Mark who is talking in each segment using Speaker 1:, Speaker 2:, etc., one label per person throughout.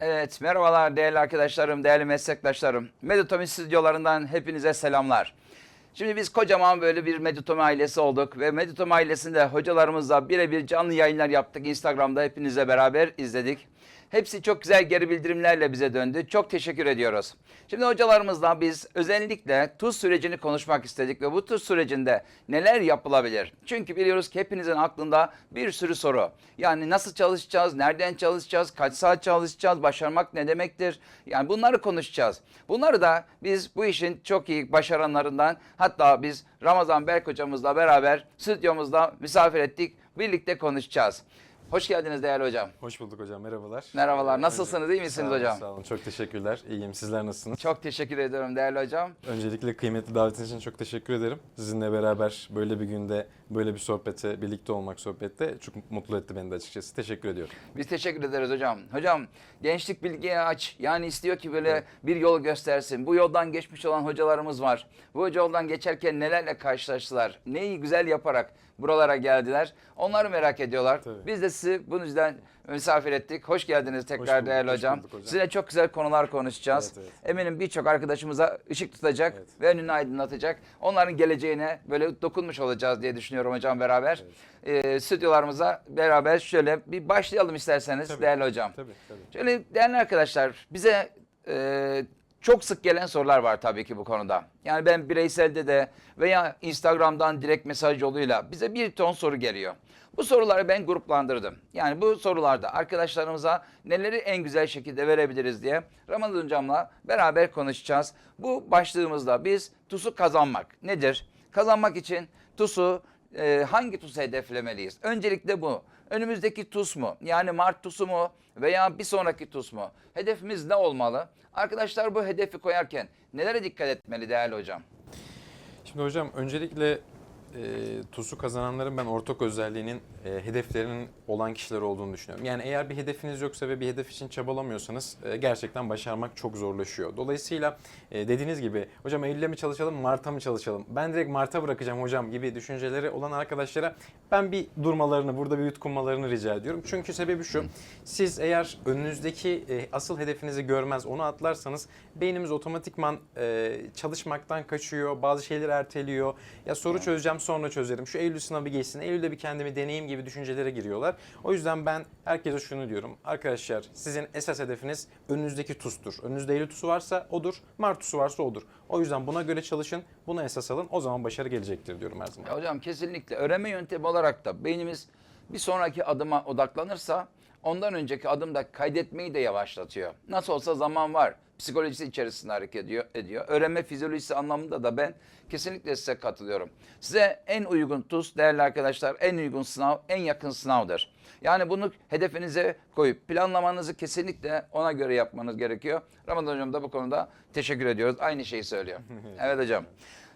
Speaker 1: Evet, merhabalar değerli arkadaşlarım, değerli meslektaşlarım. Meditomi stüdyolarından hepinize selamlar. Şimdi biz kocaman böyle bir Meditomi ailesi olduk ve Meditomi ailesinde hocalarımızla birebir canlı yayınlar yaptık. Instagram'da hepinizle beraber izledik. Hepsi çok güzel geri bildirimlerle bize döndü. Çok teşekkür ediyoruz. Şimdi hocalarımızla biz özellikle tuz sürecini konuşmak istedik ve bu tuz sürecinde neler yapılabilir? Çünkü biliyoruz ki hepinizin aklında bir sürü soru. Yani nasıl çalışacağız, nereden çalışacağız, kaç saat çalışacağız, başarmak ne demektir? Yani bunları konuşacağız. Bunları da biz bu işin çok iyi başaranlarından hatta biz Ramazan Berk hocamızla beraber stüdyomuzda misafir ettik. Birlikte konuşacağız. Hoş geldiniz değerli hocam.
Speaker 2: Hoş bulduk hocam, merhabalar.
Speaker 1: Merhabalar,
Speaker 2: Ee,
Speaker 1: nasılsınız, iyi misiniz
Speaker 2: Sağ olun,
Speaker 1: hocam?
Speaker 2: Sağ olun, çok teşekkürler. İyiyim, sizler nasılsınız?
Speaker 1: Çok teşekkür ediyorum değerli hocam.
Speaker 2: Öncelikle kıymetli davetiniz için çok teşekkür ederim. Sizinle beraber böyle bir günde, böyle bir sohbete, birlikte olmak sohbette çok mutlu etti beni de açıkçası. Teşekkür ediyorum.
Speaker 1: Biz teşekkür ederiz hocam. Hocam gençlik bilgiye aç. Yani istiyor ki böyle bir yol göstersin. Bu yoldan geçmiş olan hocalarımız var. Bu yoldan geçerken nelerle karşılaştılar? Neyi güzel yaparak buralara geldiler? Onları merak ediyorlar.
Speaker 2: Tabii.
Speaker 1: Biz de sizi bunun yüzden misafir ettik. Hoş geldiniz tekrar
Speaker 2: bulduk,
Speaker 1: değerli
Speaker 2: hoş
Speaker 1: hocam.
Speaker 2: hocam.
Speaker 1: Sizinle çok güzel konular konuşacağız.
Speaker 2: Evet,
Speaker 1: Eminim birçok arkadaşımıza ışık tutacak
Speaker 2: Evet.
Speaker 1: ve önünü aydınlatacak. Onların geleceğine böyle dokunmuş olacağız diye düşünüyorum hocam beraber. Ee, stüdyolarımıza beraber şöyle bir başlayalım isterseniz
Speaker 2: Tabii.
Speaker 1: değerli hocam.
Speaker 2: Tabii, tabii.
Speaker 1: Şöyle değerli arkadaşlar bize e, çok sık gelen sorular var tabii ki bu konuda. Yani ben bireyselde de veya Instagram'dan direkt mesaj yoluyla bize bir ton soru geliyor. Bu soruları ben gruplandırdım. Yani bu sorularda arkadaşlarımıza neleri en güzel şekilde verebiliriz diye Ramazan hocamla beraber konuşacağız. Bu başlığımızda biz TUS'u kazanmak nedir? Kazanmak için TUS'u e, hangi TUS'u hedeflemeliyiz? Öncelikle bu. Önümüzdeki TUS mu? Yani Mart TUS'u mu? Veya bir sonraki TUS mu? Hedefimiz ne olmalı? Arkadaşlar bu hedefi koyarken nelere dikkat etmeli değerli hocam?
Speaker 2: Şimdi hocam öncelikle e, TUS'u kazananların ben ortak özelliğinin e, hedeflerinin olan kişiler olduğunu düşünüyorum. Yani eğer bir hedefiniz yoksa ve bir hedef için çabalamıyorsanız e, gerçekten başarmak çok zorlaşıyor. Dolayısıyla e, dediğiniz gibi hocam Eylül'e mi çalışalım Mart'a mı çalışalım? Ben direkt Mart'a bırakacağım hocam gibi düşünceleri olan arkadaşlara ben bir durmalarını burada bir yutkunmalarını rica ediyorum. Çünkü sebebi şu siz eğer önünüzdeki e, asıl hedefinizi görmez onu atlarsanız beynimiz otomatikman e, çalışmaktan kaçıyor bazı şeyleri erteliyor. Ya soru çözeceğim sonra çözerim şu Eylül sınavı geçsin Eylül'de bir kendimi deneyim gibi düşüncelere giriyorlar. O yüzden ben herkese şunu diyorum. Arkadaşlar sizin esas hedefiniz önünüzdeki TUS'tur. Önünüzde Eylül TUS'u varsa odur. Mart TUS'u varsa odur. O yüzden buna göre çalışın. Buna esas alın. O zaman başarı gelecektir diyorum her zaman.
Speaker 1: Ya hocam kesinlikle öğrenme yöntemi olarak da beynimiz bir sonraki adıma odaklanırsa ondan önceki adımda kaydetmeyi de yavaşlatıyor. Nasıl olsa zaman var. Psikolojisi içerisinde hareket ediyor. ediyor. Öğrenme fizyolojisi anlamında da ben kesinlikle size katılıyorum. Size en uygun TUS değerli arkadaşlar en uygun sınav en yakın sınavdır. Yani bunu hedefinize koyup planlamanızı kesinlikle ona göre yapmanız gerekiyor. Ramazan hocam da bu konuda teşekkür ediyoruz. Aynı şeyi söylüyor. Evet hocam.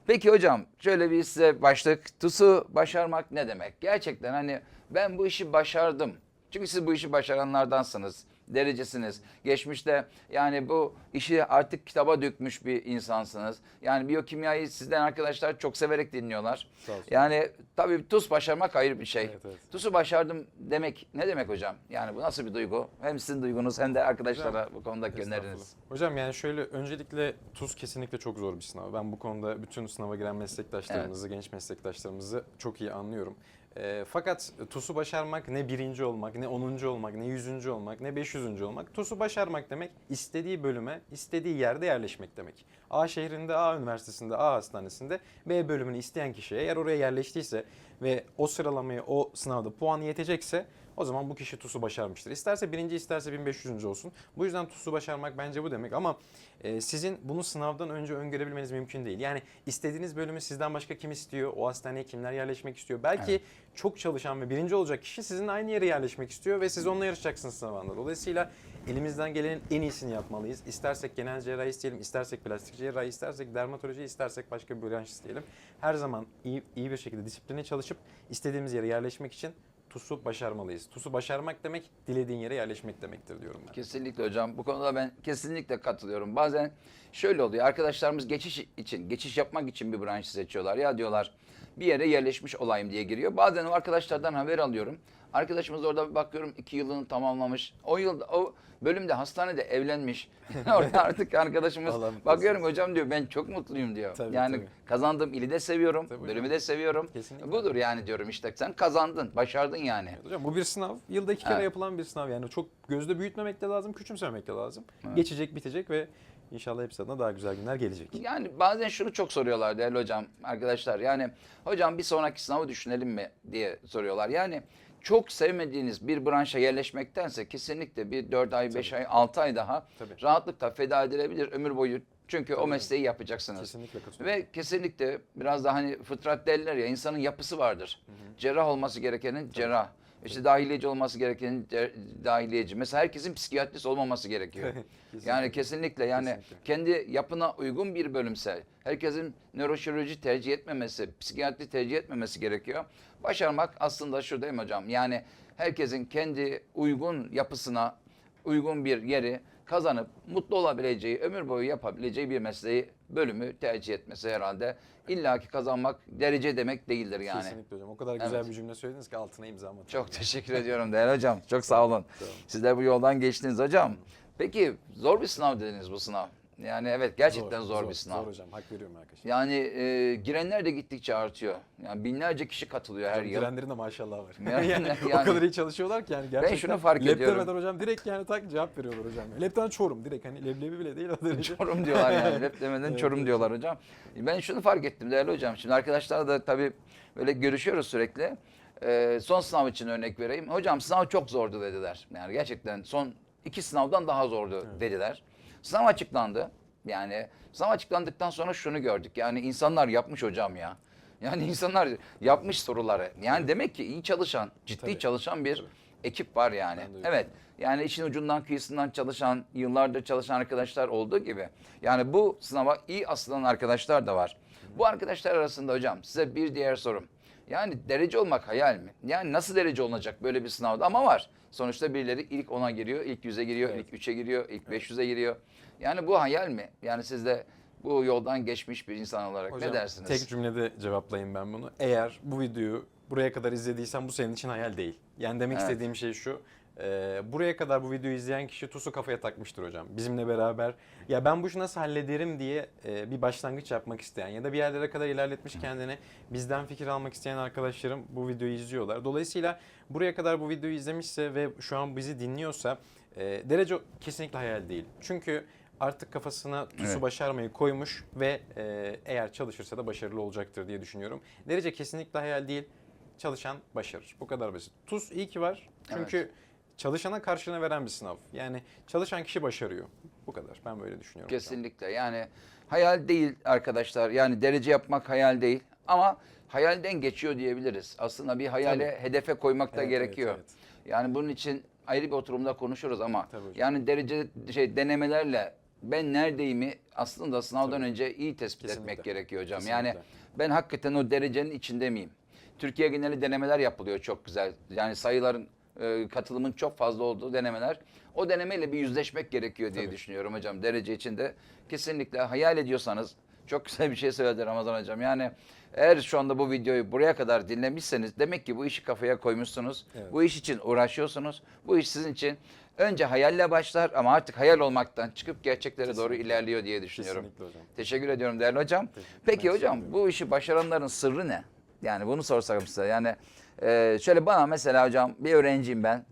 Speaker 1: Peki hocam şöyle bir size başlık. TUS'u başarmak ne demek? Gerçekten hani ben bu işi başardım. Çünkü siz bu işi başaranlardansınız. Derecesiniz. Geçmişte yani bu işi artık kitaba dökmüş bir insansınız. Yani biyokimyayı sizden arkadaşlar çok severek dinliyorlar. Yani tabii TUS başarmak ayrı bir şey.
Speaker 2: Evet, evet.
Speaker 1: TUS'u başardım demek ne demek hocam? Yani bu nasıl bir duygu? Hem sizin duygunuz hem de arkadaşlara bu konudaki öneriniz.
Speaker 2: Hocam yani şöyle öncelikle TUS kesinlikle çok zor bir sınav. Ben bu konuda bütün sınava giren meslektaşlarımızı, genç meslektaşlarımızı çok iyi anlıyorum. E, fakat TUS'u başarmak ne birinci olmak, ne onuncu olmak, ne yüzüncü olmak, ne beş yüzüncü olmak. TUS'u başarmak demek istediği bölüme, istediği yerde yerleşmek demek. A şehrinde, A üniversitesinde, A hastanesinde B bölümünü isteyen kişi eğer oraya yerleştiyse ve o sıralamayı o sınavda puan yetecekse o zaman bu kişi TUS'u başarmıştır. İsterse birinci isterse 1500. olsun. Bu yüzden TUS'u başarmak bence bu demek ama e, sizin bunu sınavdan önce öngörebilmeniz mümkün değil. Yani istediğiniz bölümü sizden başka kim istiyor? O hastaneye kimler yerleşmek istiyor? Belki çok çalışan ve birinci olacak kişi sizinle aynı yere yerleşmek istiyor ve siz onunla yarışacaksınız sınavında. Dolayısıyla elimizden gelenin en iyisini yapmalıyız. İstersek genel cerrahi isteyelim, istersek plastik cerrahi, istersek dermatoloji, istersek başka bir branş isteyelim. Her zaman iyi, iyi bir şekilde disipline çalışıp istediğimiz yere yerleşmek için TUS'u başarmalıyız. TUS'u başarmak demek dilediğin yere yerleşmek demektir diyorum ben.
Speaker 1: Kesinlikle hocam. Bu konuda ben kesinlikle katılıyorum. Bazen şöyle oluyor. Arkadaşlarımız geçiş için, geçiş yapmak için bir branşı seçiyorlar. Ya diyorlar bir yere yerleşmiş olayım diye giriyor. Bazen o arkadaşlardan haber alıyorum. Arkadaşımız orada bakıyorum iki yılını tamamlamış. O yılda o bölümde hastanede evlenmiş. orada artık arkadaşımız bakıyorum hocam diyor ben çok mutluyum diyor.
Speaker 2: Tabii,
Speaker 1: yani
Speaker 2: tabii.
Speaker 1: kazandığım ili de seviyorum,
Speaker 2: Tabii
Speaker 1: bölümü
Speaker 2: hocam.
Speaker 1: de seviyorum.
Speaker 2: Kesinlikle.
Speaker 1: Budur yani diyorum işte sen kazandın, başardın yani.
Speaker 2: Hocam bu bir sınav. Yılda iki kere
Speaker 1: Evet.
Speaker 2: yapılan bir sınav. Yani çok gözde büyütmemek de lazım, küçümsememek de lazım. Geçecek, bitecek ve inşallah hepsi adına daha güzel günler gelecek.
Speaker 1: Yani bazen şunu çok soruyorlar değerli hocam arkadaşlar. Yani hocam bir sonraki sınavı düşünelim mi diye soruyorlar. Yani çok sevmediğiniz bir branşa yerleşmektense kesinlikle bir 4 ay, 5 ay, 6 ay daha
Speaker 2: Tabii.
Speaker 1: rahatlıkla feda edilebilir ömür boyu. Çünkü o
Speaker 2: Tabii.
Speaker 1: mesleği yapacaksınız.
Speaker 2: Kesinlikle katılıyorum.
Speaker 1: Ve kesinlikle biraz da hani fıtrat derler ya insanın yapısı vardır. Cerrah olması gerekenin cerrah. İşte dahiliyeci olması gerekenin de- dahiliyeci. Mesela herkesin psikiyatrist olmaması gerekiyor.
Speaker 2: Kesinlikle.
Speaker 1: yani kesinlikle yani
Speaker 2: Kesinlikle.
Speaker 1: kendi yapına uygun bir bölümse herkesin nöroşirurji tercih etmemesi, psikiyatri tercih etmemesi gerekiyor. Başarmak aslında şu değil mi hocam? Yani herkesin kendi uygun yapısına uygun bir yeri kazanıp mutlu olabileceği, ömür boyu yapabileceği bir mesleği, bölümü tercih etmesi herhalde. İlla ki kazanmak derece demek değildir yani.
Speaker 2: Kesinlikle hocam. O kadar güzel
Speaker 1: Evet.
Speaker 2: bir cümle söylediniz ki altına imza atın.
Speaker 1: Çok teşekkür ediyorum değerli hocam. Çok sağ olun.
Speaker 2: Sağ olun.
Speaker 1: Siz de bu yoldan geçtiniz hocam. Peki zor bir sınav dediniz bu sınav. Yani evet gerçekten zor, bir sınav.
Speaker 2: Zor hocam. Hak veriyorum arkadaşlar.
Speaker 1: Yani e, girenler de gittikçe artıyor. Yani binlerce kişi katılıyor her
Speaker 2: Hocam
Speaker 1: yıl.
Speaker 2: Girenlerin de maşallah var.
Speaker 1: Yani-
Speaker 2: yani, o kadar iyi çalışıyorlar ki yani gerçekten.
Speaker 1: şunu fark
Speaker 2: lep
Speaker 1: ediyorum.
Speaker 2: demeden hocam direkt yani tak cevap veriyorlar hocam. Lepten çorum direkt hani leblebi bile değil o.
Speaker 1: Çorum diyorlar yani. Hep demeden
Speaker 2: Evet,
Speaker 1: Çorum
Speaker 2: evet.
Speaker 1: diyorlar hocam. Ben şunu fark ettim değerli hocam. Şimdi arkadaşlar da tabii böyle görüşüyoruz sürekli. Ee, son sınav için örnek vereyim. Hocam sınav çok zordu dediler. Yani gerçekten son iki sınavdan daha zordu dediler. Sınav açıklandı. Yani sınav açıklandıktan sonra şunu gördük. Yani insanlar yapmış hocam ya. Yani insanlar yapmış soruları. Yani demek ki iyi çalışan, ciddi
Speaker 2: Tabii.
Speaker 1: çalışan bir ekip var yani. Evet. Yani işin ucundan kıyısından çalışan, yıllardır çalışan arkadaşlar olduğu gibi. Yani bu sınava iyi asılan arkadaşlar da var. Bu arkadaşlar arasında hocam size bir diğer sorum. Yani derece olmak hayal mi? Yani nasıl derece olacak böyle bir sınavda ama var. Sonuçta birileri ilk 10'a giriyor, ilk 100'e giriyor,
Speaker 2: Evet.
Speaker 1: ilk 3'e giriyor, ilk 500'e giriyor. Yani bu hayal mi? Yani siz de bu yoldan geçmiş bir insan olarak
Speaker 2: Hocam,
Speaker 1: ne dersiniz?
Speaker 2: Tek cümlede cevaplayayım ben bunu. Eğer bu videoyu buraya kadar izlediysen bu senin için hayal değil. Yani demek
Speaker 1: Evet.
Speaker 2: istediğim şey şu. E, buraya kadar bu videoyu izleyen kişi TUS'u kafaya takmıştır hocam. Bizimle beraber ya ben bu işi nasıl hallederim diye e, bir başlangıç yapmak isteyen ya da bir yerlere kadar ilerletmiş kendini bizden fikir almak isteyen arkadaşlarım bu videoyu izliyorlar. Dolayısıyla buraya kadar bu videoyu izlemişse ve şu an bizi dinliyorsa e, derece kesinlikle hayal değil. Çünkü artık kafasına TUS'u
Speaker 1: Evet.
Speaker 2: başarmayı koymuş ve e, eğer çalışırsa da başarılı olacaktır diye düşünüyorum. Derece kesinlikle hayal değil. Çalışan başarır. Bu kadar basit. TUS iyi ki var. Çünkü çalışana karşılığını veren bir sınav. Yani çalışan kişi başarıyor. Bu kadar. Ben böyle düşünüyorum. hocam.
Speaker 1: Kesinlikle yani hayal değil arkadaşlar yani derece yapmak hayal değil ama hayalden geçiyor diyebiliriz. Aslında bir hayale hedefe koymak da
Speaker 2: Evet,
Speaker 1: gerekiyor.
Speaker 2: evet, evet.
Speaker 1: Yani bunun için ayrı bir oturumda konuşuruz ama
Speaker 2: Tabii hocam.
Speaker 1: yani derece şey denemelerle ben neredeyimi aslında sınavdan
Speaker 2: Tabii.
Speaker 1: önce iyi tespit
Speaker 2: Kesinlikle.
Speaker 1: etmek gerekiyor hocam.
Speaker 2: Kesinlikle.
Speaker 1: Yani ben hakikaten o derecenin içinde miyim? Türkiye geneli denemeler yapılıyor çok güzel. Yani sayıların e, katılımın çok fazla olduğu denemeler. O denemeyle bir yüzleşmek gerekiyor diye
Speaker 2: Tabii.
Speaker 1: düşünüyorum hocam. Derece içinde kesinlikle hayal ediyorsanız çok güzel bir şey söyledi Ramazan hocam. Yani eğer şu anda bu videoyu buraya kadar dinlemişseniz demek ki bu işi kafaya koymuşsunuz.
Speaker 2: Evet.
Speaker 1: Bu iş için uğraşıyorsunuz. Bu iş sizin için önce hayalle başlar ama artık hayal olmaktan çıkıp gerçeklere doğru
Speaker 2: Kesinlikle.
Speaker 1: ilerliyor diye düşünüyorum.
Speaker 2: Kesinlikle hocam.
Speaker 1: Teşekkür ediyorum değerli hocam.
Speaker 2: Teşekkür-
Speaker 1: Peki
Speaker 2: ben
Speaker 1: hocam bu işi başaranların sırrı ne? Yani bunu sorsam size. Yani e, şöyle bana mesela hocam bir öğrenciyim ben.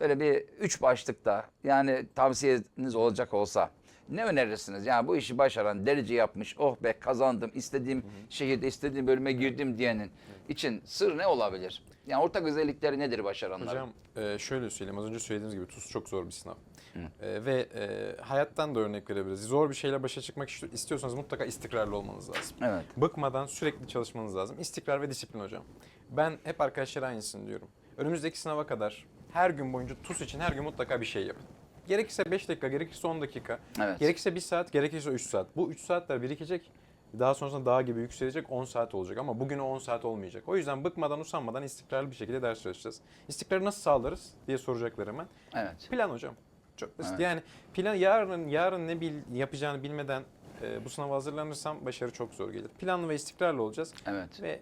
Speaker 1: Böyle bir üç başlıkta yani tavsiyeniz olacak olsa ne önerirsiniz? Yani bu işi başaran, derece yapmış, oh be kazandım, istediğim şehirde istediğim bölüme girdim diyenin için sır ne olabilir? Yani ortak özellikleri nedir başaranların?
Speaker 2: Hocam e, şöyle söyleyeyim. Az önce söylediğimiz gibi TUS çok zor bir sınav. E, ve e, hayattan da örnek verebiliriz. Zor bir şeyle başa çıkmak isti- istiyorsanız mutlaka istikrarlı olmanız lazım.
Speaker 1: Evet.
Speaker 2: Bıkmadan sürekli çalışmanız lazım. İstikrar ve disiplin hocam. Ben hep arkadaşlara aynısını diyorum. Önümüzdeki sınava kadar her gün boyunca TUS için her gün mutlaka bir şey yapın. Gerekirse 5 dakika, gerekirse 10 dakika,
Speaker 1: Evet.
Speaker 2: gerekirse 1 saat, gerekirse 3 saat. Bu 3 saatler birikecek. Daha sonrasında dağ gibi yükselecek 10 saat olacak ama bugün o 10 saat olmayacak. O yüzden bıkmadan usanmadan istikrarlı bir şekilde ders çalışacağız. İstikrarı nasıl sağlarız diye soracaklar hemen.
Speaker 1: Evet.
Speaker 2: Plan hocam. Çok basit.
Speaker 1: Evet.
Speaker 2: Yani plan yarın yarın ne bil, yapacağını bilmeden e, bu sınava hazırlanırsam başarı çok zor gelir. Planlı ve istikrarlı olacağız
Speaker 1: Evet.
Speaker 2: ve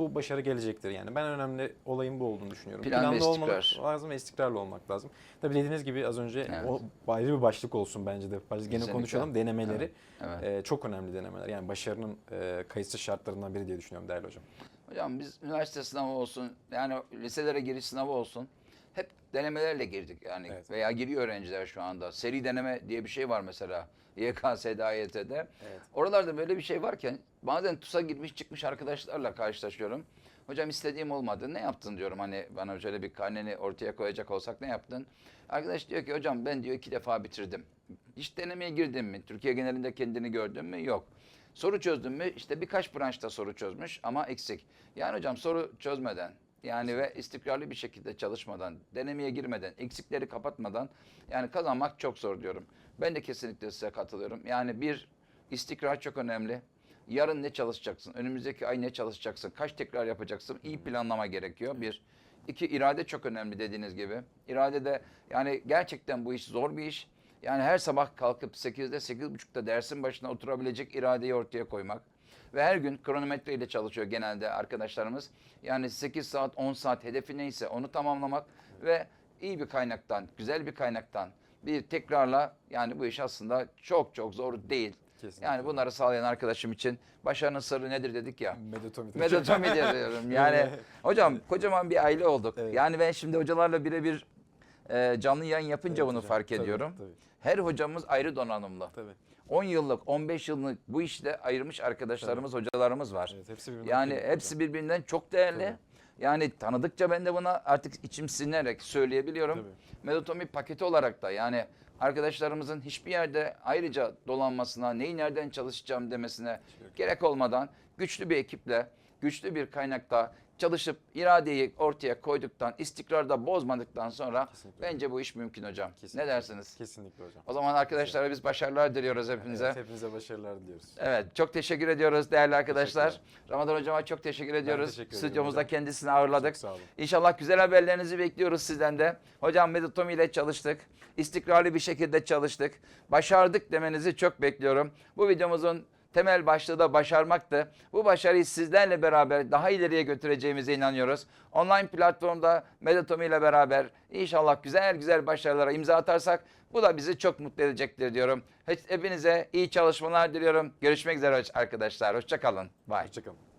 Speaker 2: bu başarı gelecektir. Yani ben önemli olayın bu olduğunu düşünüyorum.
Speaker 1: Plan ve
Speaker 2: Planlı olmak
Speaker 1: istikrar.
Speaker 2: lazım ve istikrarlı olmak lazım. Tabii dediğiniz gibi az önce
Speaker 1: Evet.
Speaker 2: o ayrı bir başlık olsun bence de. Gene
Speaker 1: Kesinlikle.
Speaker 2: konuşalım denemeleri.
Speaker 1: Evet.
Speaker 2: Ee, çok önemli denemeler. Yani başarının e, kayıtsız şartlarından biri diye düşünüyorum değerli hocam.
Speaker 1: Hocam biz üniversite sınavı olsun, yani liselere giriş sınavı olsun. Hep denemelerle girdik yani
Speaker 2: Evet.
Speaker 1: veya giriyor öğrenciler şu anda. Seri deneme diye bir şey var mesela YKS'de, AYT'de.
Speaker 2: Evet.
Speaker 1: Oralarda böyle bir şey varken bazen TUS'a girmiş çıkmış arkadaşlarla karşılaşıyorum. Hocam istediğim olmadı. Ne yaptın diyorum hani bana şöyle bir karneni ortaya koyacak olsak ne yaptın? Arkadaş diyor ki hocam ben diyor iki defa bitirdim. Hiç denemeye girdin mi? Türkiye genelinde kendini gördün mü? Yok. Soru çözdün mü? İşte birkaç branşta soru çözmüş ama eksik. Yani hocam soru çözmeden yani ve istikrarlı bir şekilde çalışmadan, denemeye girmeden, eksikleri kapatmadan yani kazanmak çok zor diyorum. Ben de kesinlikle size katılıyorum. Yani bir istikrar çok önemli. Yarın ne çalışacaksın? Önümüzdeki ay ne çalışacaksın? Kaç tekrar yapacaksın? İyi planlama gerekiyor. Bir. İki, irade çok önemli dediğiniz gibi. İrade de yani gerçekten bu iş zor bir iş. Yani her sabah kalkıp 8'de 8.30'da dersin başına oturabilecek iradeyi ortaya koymak. Ve her gün kronometre ile çalışıyor genelde arkadaşlarımız. Yani 8 saat 10 saat hedefi neyse onu tamamlamak ve iyi bir kaynaktan, güzel bir kaynaktan bir tekrarla yani bu iş aslında çok çok zor değil.
Speaker 2: Kesinlikle.
Speaker 1: Yani bunları sağlayan arkadaşım için başarının sırrı nedir dedik ya.
Speaker 2: Medotomi.
Speaker 1: Medotomi diyorum. Yani hocam kocaman bir aile olduk.
Speaker 2: Evet.
Speaker 1: Yani ben şimdi hocalarla birebir e, canlı yayın yapınca
Speaker 2: Evet
Speaker 1: bunu
Speaker 2: hocam,
Speaker 1: fark
Speaker 2: tabii,
Speaker 1: ediyorum.
Speaker 2: tabii.
Speaker 1: Her hocamız ayrı donanımlı.
Speaker 2: Tabii.
Speaker 1: 10 yıllık, 15 yıllık bu işte ayırmış arkadaşlarımız, hocalarımız var.
Speaker 2: Evet, hepsi birbirinden
Speaker 1: Yani hepsi birbirinden çok değerli.
Speaker 2: Tabii.
Speaker 1: Yani tanıdıkça ben de buna artık içim sinerek söyleyebiliyorum.
Speaker 2: Tabii.
Speaker 1: Medotomi paketi olarak da yani arkadaşlarımızın hiçbir yerde ayrıca dolanmasına, neyi nereden çalışacağım demesine gerek olmadan güçlü bir ekiple, güçlü bir kaynakta çalışıp iradeyi ortaya koyduktan, istikrarda bozmadıktan sonra
Speaker 2: Kesinlikle.
Speaker 1: bence bu iş mümkün hocam.
Speaker 2: Kesinlikle.
Speaker 1: Ne dersiniz?
Speaker 2: Kesinlikle hocam.
Speaker 1: O zaman arkadaşlara biz başarılar diliyoruz hepinize.
Speaker 2: Evet, hepinize başarılar diliyoruz.
Speaker 1: Evet, çok teşekkür ediyoruz değerli arkadaşlar. Ramazan hocama çok teşekkür ediyoruz.
Speaker 2: teşekkür ederim
Speaker 1: Stüdyomuzda
Speaker 2: hocam.
Speaker 1: kendisini ağırladık.
Speaker 2: Çok sağ olun.
Speaker 1: İnşallah güzel haberlerinizi bekliyoruz sizden de. Hocam Medotomi ile çalıştık. İstikrarlı bir şekilde çalıştık. Başardık demenizi çok bekliyorum. Bu videomuzun temel başlığı da başarmaktı. Bu başarıyı sizlerle beraber daha ileriye götüreceğimize inanıyoruz. Online platformda Medotomi ile beraber inşallah güzel güzel başarılara imza atarsak bu da bizi çok mutlu edecektir diyorum. Hepinize iyi çalışmalar diliyorum. Görüşmek üzere arkadaşlar. Hoşçakalın. Bye.
Speaker 2: Hoşçakalın.